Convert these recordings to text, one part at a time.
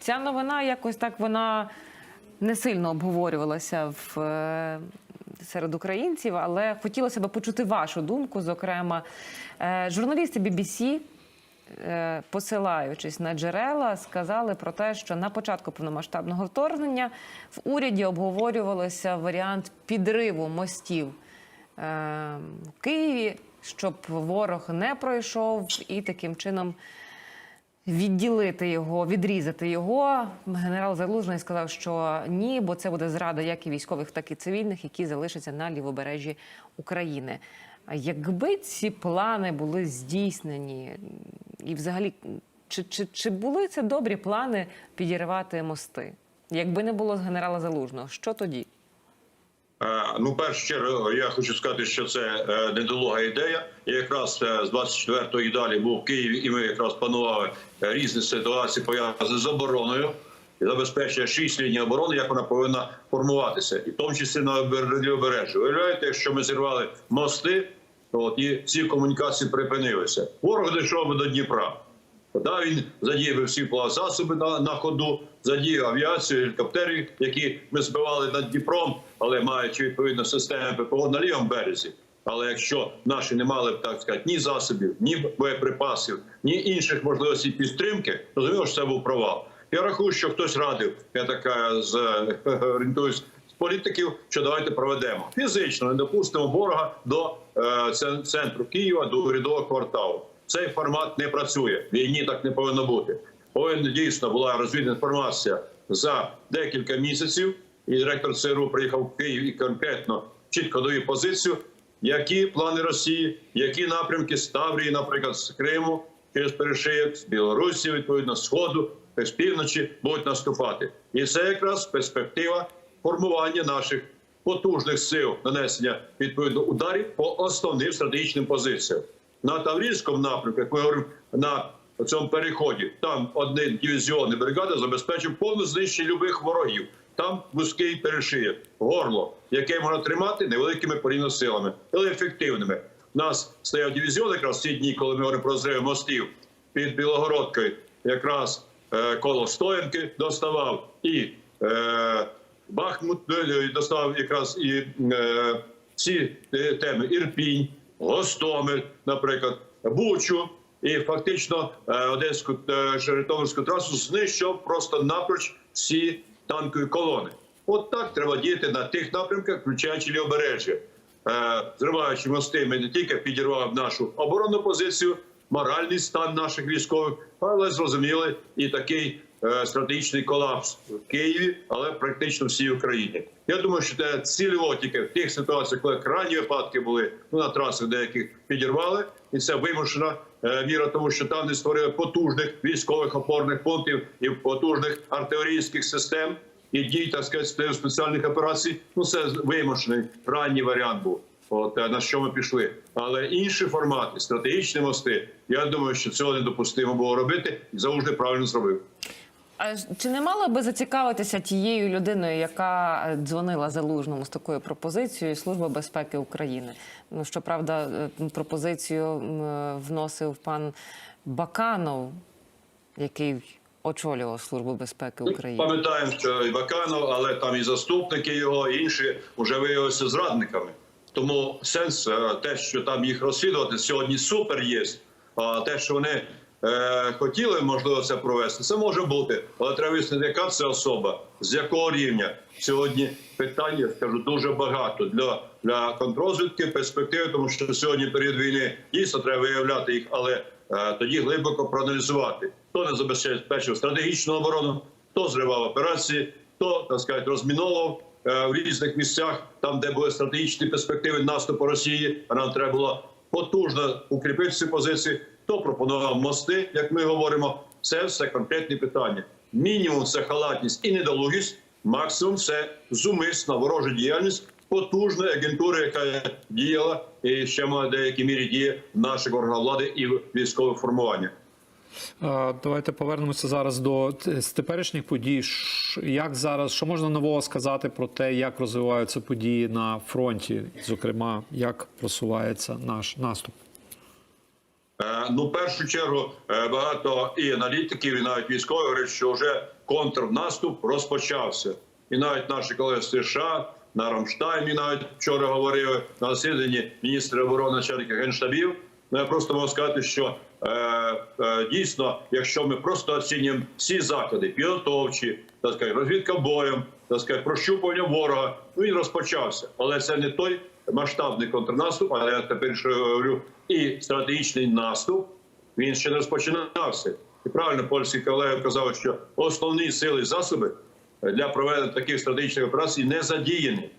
Ця новина якось так вона не сильно обговорювалася в, е, серед українців, але хотілося б почути вашу думку. Зокрема, Е, журналісти BBC, е, посилаючись на джерела, сказали про те, що на початку повномасштабного вторгнення в уряді обговорювався варіант підриву мостів в Києві, щоб ворог не пройшов і таким чином відділити його, відрізати його. Генерал Залужний сказав, що ні, бо це буде зрада як і військових, так і цивільних, які залишаться на лівобережжі України. Якби ці плани були здійснені, і взагалі, чи, чи, чи були це добрі плани підірвати мости? Якби не було генерала Залужного, що тоді? Е, Ну, першу чергу, я хочу сказати, що це е, недолуга ідея. Я якраз е, з 24-го і далі був в Києві, і ми якраз планували е, різні ситуації пов'язані з обороною і забезпечення шість ліній оборони, як вона повинна формуватися, і в тому числі на лівобережжі. Уявляєте, якщо ми зірвали мости, от і всі комунікації припинилися. Ворог дійшов до Дніпра. Да, він задіяв всі засоби на, на ходу, задіяв авіацію, гелікоптери, які ми збивали над Дніпром, але маючи відповідно системи ППО на лівому березі. Але якщо наші не мали б так сказати ні засобів, ні боєприпасів, ні інших можливостей підтримки, то зрозуміло, що це був провал. Я рахую, що хтось радив. Я така з е, орієнтуюсь з політиків, що давайте проведемо фізично, не допустимо ворога до е, центру Києва, до урядового кварталу. Цей формат не працює. Війні так не повинно бути. Повинна дійсно була розвідана інформація за декілька місяців. І директор ЦРУ приїхав в Київ і конкретно чітко дає позицію, які плани Росії, які напрямки з Таврії, наприклад, з Криму через перешиєк, з Білорусі, відповідно, Сходу, з півночі будуть наступати. І це якраз перспектива формування наших потужних сил нанесення відповідно ударів по основним стратегічним позиціям. На Таврійському напрямку, як ми говоримо, на цьому переході, там один дивізіон і бригада забезпечив повне знищення любих ворогів. Там вузький перешиєк, горло, яке можна тримати невеликими порівняно силами, але ефективними. У нас стояв дивізіон якраз ці дні, коли ми говоримо про зриви мостів під Білогородкою, якраз е, коло Стоянки доставав і е, Бахмут е, доставав якраз і е, ці е, теми Ірпінь, Гостомель, наприклад, Бучу. І фактично е, Одеську е, Житомирську трасу знищив просто напроч всі танкові колони. От так треба діяти на тих напрямках, включаючи лівобережжя. Е, Зриваючи мости, ми не тільки підірвали нашу оборонну позицію, моральний стан наших військових, але зрозуміли і такий стратегічний колапс в Києві, але практично всій Україні. Я думаю, що це цільово тільки в тих ситуаціях, коли крайні випадки були ну, на трасах, деяких підірвали, і це вимушена е, міра, тому що там не створили потужних військових опорних пунктів і потужних артилерійських систем і дій, так сказати, спеціальних операцій. Ну це вимушений ранній варіант був. От е, на що ми пішли, але інші формати, стратегічні мости. Я думаю, що цього недопустимо було робити, і завжди правильно зробив. А чи не мала би зацікавитися тією людиною, яка е, дзвонила залужному з такою пропозицією Служба безпеки України? Ну щоправда, е, пропозицію е, вносив пан Баканов, який очолював Службу безпеки України. Пам'ятаємо, що і Баканов, але там і заступники його, і інші вже виявилися зрадниками. Тому сенс те, що там їх розслідувати сьогодні супер є. А те, що вони е, хотіли, можливо, це провести, це може бути. Але треба вияснити, яка це особа, з якого рівня. Сьогодні питання скажу дуже багато для, для контррозвідки, перспективи, тому що сьогодні період війни дійсно треба виявляти їх, але е, тоді глибоко проаналізувати, хто не забезпечив стратегічну оборону, хто зривав операції, хто так сказати, розміновував е, в різних місцях, там, де були стратегічні перспективи наступу Росії, нам треба було потужно укріпити ці позиції. Хто пропонував мости, як ми говоримо, це все конкретні питання. Мінімум це халатність і недолугість, максимум це зумисна ворожа діяльність потужної агентури, яка діяла і ще має деякій мірі діє в наших органах влади і військових формуваннях. Е, Давайте повернемося зараз до теперішніх подій. Як зараз, що можна нового сказати про те, як розвиваються події на фронті, зокрема, як просувається наш наступ? Е, Ну, в першу чергу, е, багато і аналітиків, і навіть військові говорять, що вже контрнаступ розпочався. І навіть наші колеги з США на Рамштаймі навіть вчора говорили на засіданні міністра оборони начальника генштабів. Ну я просто можу сказати, що дійсно, якщо ми просто оцінюємо всі заходи, підготовчі, так розвідка боєм, так прощупування ворога, ну він розпочався, але це не той масштабний контрнаступ, але я тепер що говорю, і стратегічний наступ. Він ще не розпочинався. І правильно польські колеги казали, що основні сили і засоби для проведення таких стратегічних операцій не задіяні.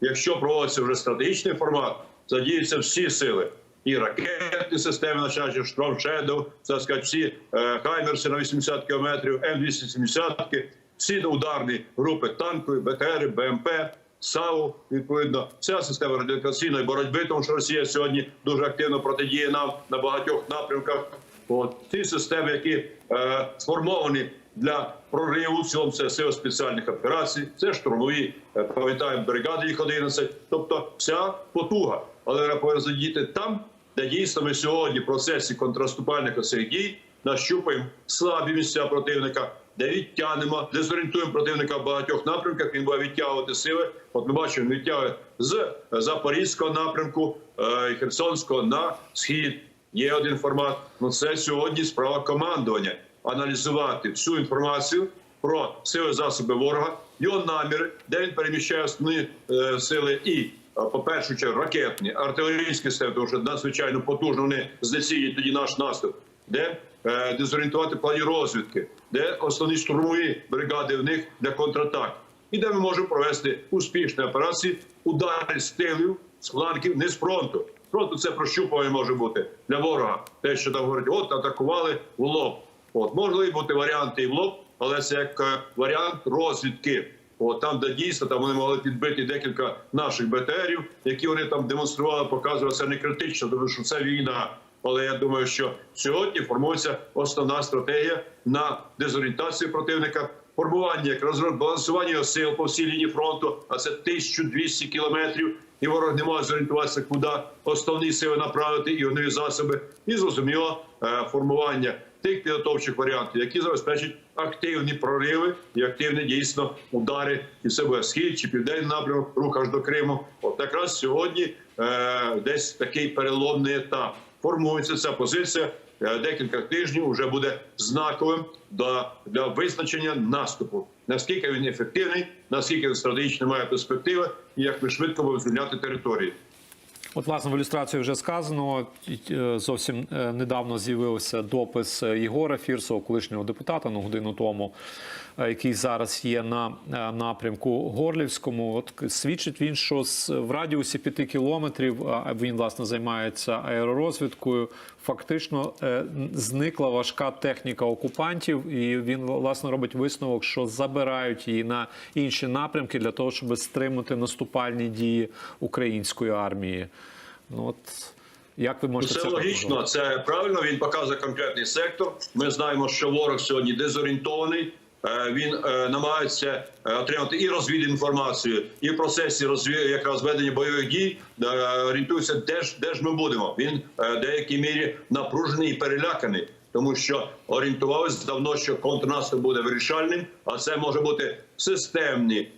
Якщо проводиться вже стратегічний формат, задіються всі сили. І ракетні системи, починаючи Шторм Шедоу, так сказати, всі е, Хаймерси на 80 кілометрів, М-270, всі ударні групи танкові, БТРи, БМП, САУ, відповідно, вся система радіокаційної боротьби, тому що Росія сьогодні дуже активно протидіє нам на багатьох напрямках. От ці системи, які е, сформовані для прориву, в це сили спеціальних операцій, це штурмові, е, пам'ятаємо, бригади їх 11, тобто вся потуга. Але задіяти там, де дійсно ми сьогодні в процесі контраступальних оцих дій нащупаємо слабі місця противника, де відтягнемо, де зорієнтуємо противника в багатьох напрямках. Він буде відтягувати сили. От ми бачимо, він відтягує з Запорізького напрямку е, і Херсонського на схід. Є один формат. Ну це сьогодні справа командування аналізувати всю інформацію про сили засоби ворога, його наміри, де він переміщає основні е, сили і. По першу чергу ракетні, артилерійські системи, тому що надзвичайно потужно вони знецінюють тоді наш наступ, де е, дезорієнтувати плані розвідки, де основні штурмові бригади в них для контратак, і де ми можемо провести успішні операції, удари з тилів, з флангів, не з фронту. Фронту це прощупування може бути для ворога. Те, що там говорять, от атакували в лоб. От можливі бути варіанти і в лоб, але це як е, варіант розвідки. От там, де дійсно там вони могли підбити декілька наших БТРів, які вони там демонстрували, показували, це не критично, тому що це війна. Але я думаю, що сьогодні формується основна стратегія на дезорієнтацію противника, формування як розбалансування його сил по всій лінії фронту, а це 1200 кілометрів. І ворог не може зорієнтуватися, куди основні сили направити і нові засоби, і зрозуміло е, формування тих підготовчих варіантів, які забезпечать активні прориви і активні дійсно удари і це буде схід чи південний напрямок, рух аж до Криму. От якраз сьогодні е, десь такий переломний етап. Формується ця позиція. е, Декілька тижнів вже буде знаковим для, для визначення наступу. Наскільки він ефективний, наскільки він стратегічно має перспективи, і як ми швидко будемо звільняти території. От, власне, в ілюстрації вже сказано. е, Зовсім е, недавно з'явився допис е, Єгора Фірсова, колишнього депутата, ну годину тому, який зараз є на напрямку Горлівському. От свідчить він, що в радіусі п'яти кілометрів він власне займається аеророзвідкою. Фактично зникла важка техніка окупантів, і він власне робить висновок, що забирають її на інші напрямки для того, щоб стримати наступальні дії української армії. Ну от як ви можете Це це логічно, це правильно. Він показує конкретний сектор. Ми знаємо, що ворог сьогодні дезорієнтований. Е, Він е, намагається е, отримати і розвідінформацію, і в процесі розві... якраз ведення бойових дій орієнтується, де ж де ж ми будемо. Він в деякій мірі напружений і переляканий, тому що орієнтувалися давно, що контрнаступ буде вирішальним, а це може бути системні е,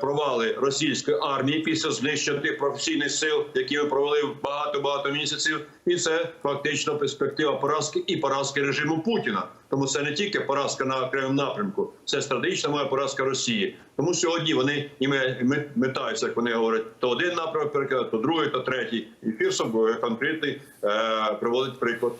провали російської армії після знищення тих професійних сил, які ми провели багато багато місяців, і це фактично перспектива поразки і поразки режиму Путіна. Тому це не тільки поразка на окремому напрямку, це стратегічна моя поразка Росії. Тому сьогодні вони і метаються, як вони говорять, то один напрямок перекидати, то другий, то третій. І Фірсов е, конкретний е, приводить приклад